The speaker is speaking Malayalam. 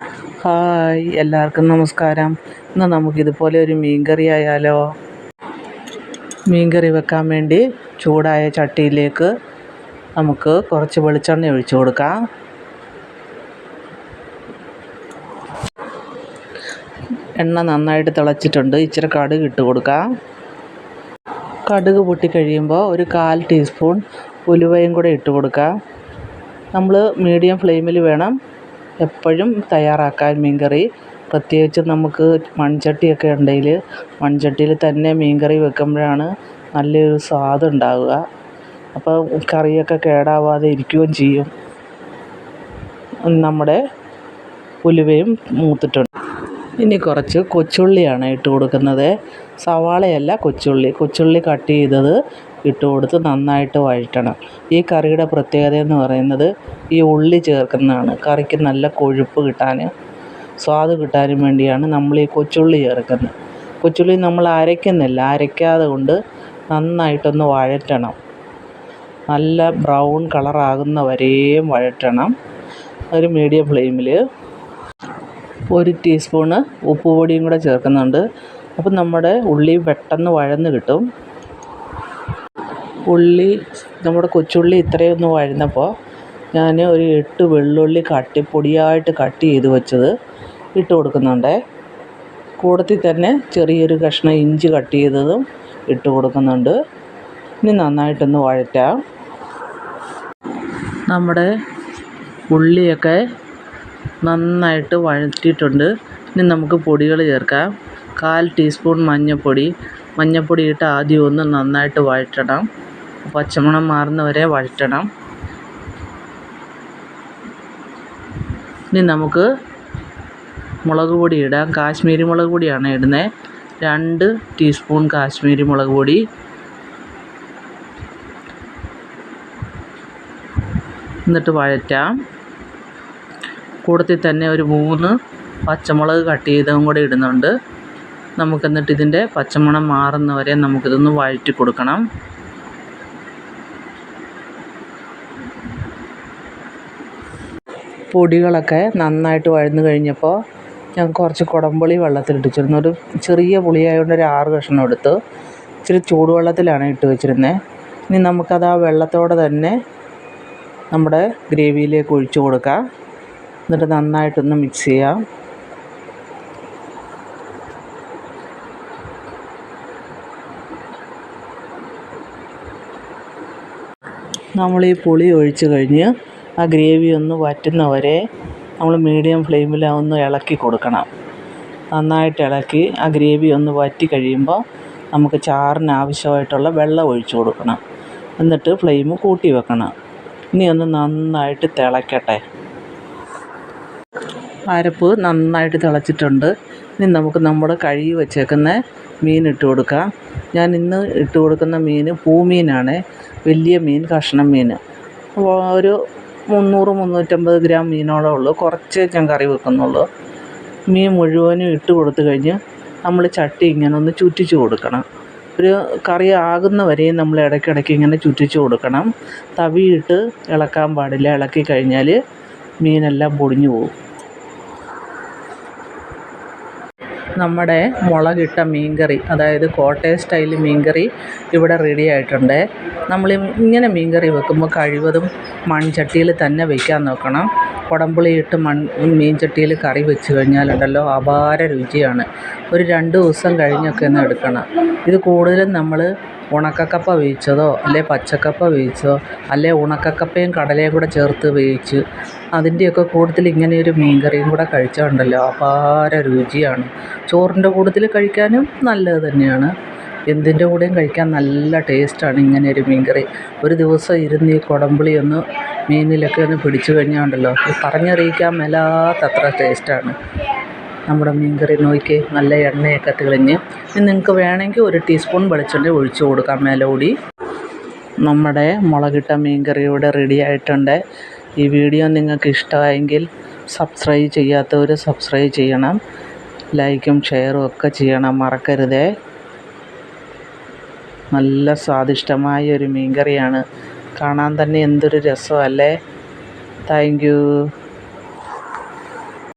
ഹായ് എല്ലാവർക്കും നമസ്കാരം. ഇന്ന് നമുക്കിതുപോലെ ഒരു മീൻകറി ആയാലോ? മീൻകറി വെക്കാൻ വേണ്ടി ചൂടായ ചട്ടിയിലേക്ക് നമുക്ക് കുറച്ച് വെളിച്ചെണ്ണ ഒഴിച്ചു കൊടുക്കാം. എണ്ണ നന്നായിട്ട് തിളച്ചിട്ടുണ്ട്. ഇച്ചിരി കടുക് ഇട്ട് കൊടുക്കാം. കടുക് പൊട്ടിക്കഴിയുമ്പോൾ ഒരു കാൽ ടീസ്പൂൺ ഉലുവയും കൂടെ ഇട്ട് കൊടുക്കാം. നമ്മൾ മീഡിയം ഫ്ലെയിമിൽ വേണം എപ്പോഴും തയ്യാറാക്കാൻ മീൻ കറി പ്രത്യേകിച്ച് നമുക്ക് മൺചട്ടിയൊക്കെ ഉണ്ടെങ്കിൽ മൺചട്ടിയിൽ തന്നെ മീൻകറി വെക്കുമ്പോഴാണ് നല്ലൊരു സ്വാദ് ഉണ്ടാവുക. അപ്പോൾ കറിയൊക്കെ കേടാവാതെ ഇരിക്കുകയും ചെയ്യും. നമ്മുടെ ഉലുവയും മൂത്തിട്ടുണ്ട്. ഇനി കുറച്ച് കൊച്ചുള്ളിയാണ് ഇട്ട് കൊടുക്കുന്നത്. സവാളയല്ല കൊച്ചുള്ളി. കൊച്ചുള്ളി കട്ട് ചെയ്തത് ഇട്ട് കൊടുത്ത് നന്നായിട്ട് വഴറ്റണം. ഈ കറിയുടെ പ്രത്യേകത എന്ന് പറയുന്നത് ഈ ഉള്ളി ചേർക്കുന്നതാണ്. കറിക്ക് നല്ല കൊഴുപ്പ് കിട്ടാൻ സ്വാദ് കിട്ടാനും വേണ്ടിയാണ് നമ്മൾ ഈ കൊച്ചുള്ളി ചേർക്കുന്നത്. കൊച്ചുള്ളി നമ്മൾ അരയ്ക്കുന്നില്ല. അരയ്ക്കാതെ കൊണ്ട് നന്നായിട്ടൊന്ന് വഴറ്റണം. നല്ല ബ്രൗൺ കളറാകുന്ന വരെയും വഴറ്റണം. ഒരു മീഡിയം ഫ്ലെയിമിൽ ഒരു ടീസ്പൂണ് ഉപ്പുപൊടിയും കൂടെ ചേർക്കുന്നുണ്ട്. അപ്പം നമ്മുടെ ഉള്ളി പെട്ടെന്ന് വഴന്ന് കിട്ടും. ഉള്ളി നമ്മുടെ കൊച്ചുള്ളി ഇത്രയും ഒന്ന് വഴന്നപ്പോൾ ഞാൻ ഒരു എട്ട് വെള്ളുള്ളി കട്ടി പൊടിയായിട്ട് കട്ട് ചെയ്ത് വെച്ചത് ഇട്ട് കൊടുക്കുന്നുണ്ട്. കൂടത്തിൽ തന്നെ ചെറിയൊരു കഷ്ണം ഇഞ്ചി കട്ട് ചെയ്തതും ഇട്ട് കൊടുക്കുന്നുണ്ട്. ഇനി നന്നായിട്ടൊന്ന് വഴറ്റാം. നമ്മുടെ ഉള്ളിയൊക്കെ നന്നായിട്ട് വഴറ്റിയിട്ടുണ്ട്. ഇനി നമുക്ക് പൊടികൾ ചേർക്കാം. കാൽ ടീസ്പൂൺ മഞ്ഞൾപ്പൊടി മഞ്ഞൾപ്പൊടി ഇട്ട് ആദ്യം ഒന്ന് നന്നായിട്ട് വഴറ്റണം. പച്ചമണം മാറുന്ന വരെ വഴറ്റണം. ഇനി നമുക്ക് മുളക് പൊടി ഇടാം. കാശ്മീരി മുളക് പൊടിയാണ് ഇടുന്നത് രണ്ട് ടീസ്പൂൺ കാശ്മീരി മുളക് പൊടി. എന്നിട്ട് വഴറ്റാം. കൂടത്തിൽ തന്നെ ഒരു മൂന്ന് പച്ചമുളക് കട്ട് ചെയ്തതും കൂടെ ഇടുന്നുണ്ട്. നമുക്കെന്നിട്ട് ഇതിന്റെ പച്ചമണം മാറുന്നവരെ നമുക്കിതൊന്ന് വഴറ്റി കൊടുക്കണം. പൊടികളൊക്കെ നന്നായിട്ട് വഴന്ന് കഴിഞ്ഞപ്പോൾ ഞാൻ കുറച്ച് കുടംപുളി വെള്ളത്തിലിട്ടിച്ചിരുന്നു. ഒരു ചെറിയ പുളിയായതുകൊണ്ട് ഒരു ആറ് കഷ്ണം എടുത്തു. ഇച്ചിരി ചൂടുവെള്ളത്തിലാണ് ഇട്ട് വെച്ചിരുന്നത് ഇനി നമുക്കത് ആ വെള്ളത്തോടെ തന്നെ നമ്മുടെ ഗ്രേവിയിലേക്ക് ഒഴിച്ചു കൊടുക്കാം. എന്നിട്ട് നന്നായിട്ടൊന്ന് മിക്സ് ചെയ്യാം. നമ്മൾ ഈ പുളി ഒഴിച്ച് കഴിഞ്ഞ് ആ ഗ്രേവി ഒന്ന് വറ്റുന്നവരെ നമ്മൾ മീഡിയം ഫ്ലെയിമിൽ ഒന്ന് ഇളക്കി കൊടുക്കണം. നന്നായിട്ട് ഇളക്കി ആ ഗ്രേവി ഒന്ന് വറ്റി കഴിയുമ്പോൾ നമുക്ക് ചാറിന് ആവശ്യമായിട്ടുള്ള വെള്ളം ഒഴിച്ചു കൊടുക്കണം. എന്നിട്ട് ഫ്ലെയിം കൂട്ടി വെക്കണം. ഇനി ഒന്ന് നന്നായിട്ട് തിളയ്ക്കട്ടെ അരപ്പ് നന്നായിട്ട് തിളച്ചിട്ടുണ്ട്. ഇനി നമുക്ക് നമ്മുടെ കഴുകി വച്ചേക്കുന്ന മീൻ ഇട്ട് കൊടുക്കാം. ഞാൻ ഇന്ന് ഇട്ട് കൊടുക്കുന്ന മീൻ പൂമീനാണ്. വലിയ മീൻ കഷ്ണം മീൻ. ഒരു മുന്നൂറ് മുന്നൂറ്റമ്പത് ഗ്രാം മീനോളം ഉള്ളൂ. കുറച്ച് ഞാൻ കറി വെക്കുന്നുള്ളൂ. മീൻ മുഴുവനും ഇട്ട് കൊടുത്തു കഴിഞ്ഞ് നമ്മൾ ചട്ടി ഇങ്ങനെ ഒന്ന് ചുറ്റിച്ച് കൊടുക്കണം. ഒരു കറി ആകുന്ന വരെയും നമ്മൾ ഇടയ്ക്കിടയ്ക്ക് ഇങ്ങനെ ചുറ്റിച്ച് കൊടുക്കണം. തവിയിട്ട് ഇളക്കാൻ പാടില്ല. ഇളക്കി കഴിഞ്ഞാൽ മീനെല്ലാം പൊടിഞ്ഞു പോകും. നമ്മുടെ മുളകിട്ട മീൻകറി അതായത് കോട്ടയം സ്റ്റൈൽ മീൻകറി ഇവിടെ റെഡി ആയിട്ടുണ്ട്. നമ്മൾ ഇങ്ങനെ മീൻകറി വെക്കുമ്പോൾ കഴിവതും മൺചട്ടിയിൽ തന്നെ വയ്ക്കാൻ നോക്കണം. കുടംപുളി ഇട്ട് മൺ മീൻചട്ടിയിൽ കറി വെച്ച് കഴിഞ്ഞാലുണ്ടല്ലോ അപാര രുചിയാണ്. ഒരു രണ്ട് ദിവസം കഴിഞ്ഞൊക്കെ ഒന്ന് എടുക്കണം. ഇത് കൂടുതലും നമ്മൾ ഉണക്കക്കപ്പ വേവിച്ചതോ അല്ലെ പച്ചക്കപ്പ വേവിച്ചതോ അല്ലെ ഉണക്കക്കപ്പയും കടലയും കൂടെ ചേർത്ത് വേവിച്ച് അതിന്റെയൊക്കെ കൂട്ടത്തിൽ ഇങ്ങനെ ഒരു മീൻ കറിയും കൂടെ കഴിച്ചാൽ ഉണ്ടല്ലോ അപാര രുചിയാണ്. ചോറിന്റെ കൂട്ടത്തിൽ കഴിക്കാനും നല്ലത് തന്നെയാണ്. എന്തിന്റെ കൂടെയും കഴിക്കാൻ നല്ല ടേസ്റ്റാണ് ഇങ്ങനെ ഒരു മീൻ കറി ഒരു ദിവസം ഇരുന്ന് ഈ കുടംപുളി ഒന്ന് മീനിലൊക്കെ ഒന്ന് പിടിച്ചു കഴിഞ്ഞാൽ ഉണ്ടല്ലോ പറഞ്ഞറിയിക്കാൻ മേലാത്തത്ര ടേസ്റ്റാണ്. നമ്മുടെ മീൻകറി നോക്കി നല്ല എണ്ണയൊക്കെ തെളിഞ്ഞ്. ഇനി നിങ്ങൾക്ക് വേണമെങ്കിൽ ഒരു ടീസ്പൂൺ വെളിച്ചെണ്ണ ഒഴിച്ചു കൊടുക്കാം മേലോടി. നമ്മുടെ മുളകിട്ട മീൻ കറി ഇവിടെ റെഡി ആയിട്ടുണ്ട്. ഈ വീഡിയോ നിങ്ങൾക്ക് ഇഷ്ടമായെങ്കിൽ സബ്സ്ക്രൈബ് ചെയ്യാത്തവർ സബ്സ്ക്രൈബ് ചെയ്യണം. ലൈക്കും ഷെയറും ഒക്കെ ചെയ്യണം. മറക്കരുതേ. നല്ല സ്വാദിഷ്ടമായ ഒരു മീൻകറിയാണ്. കാണാൻ തന്നെ എന്തൊരു രസമല്ലേ? Thank you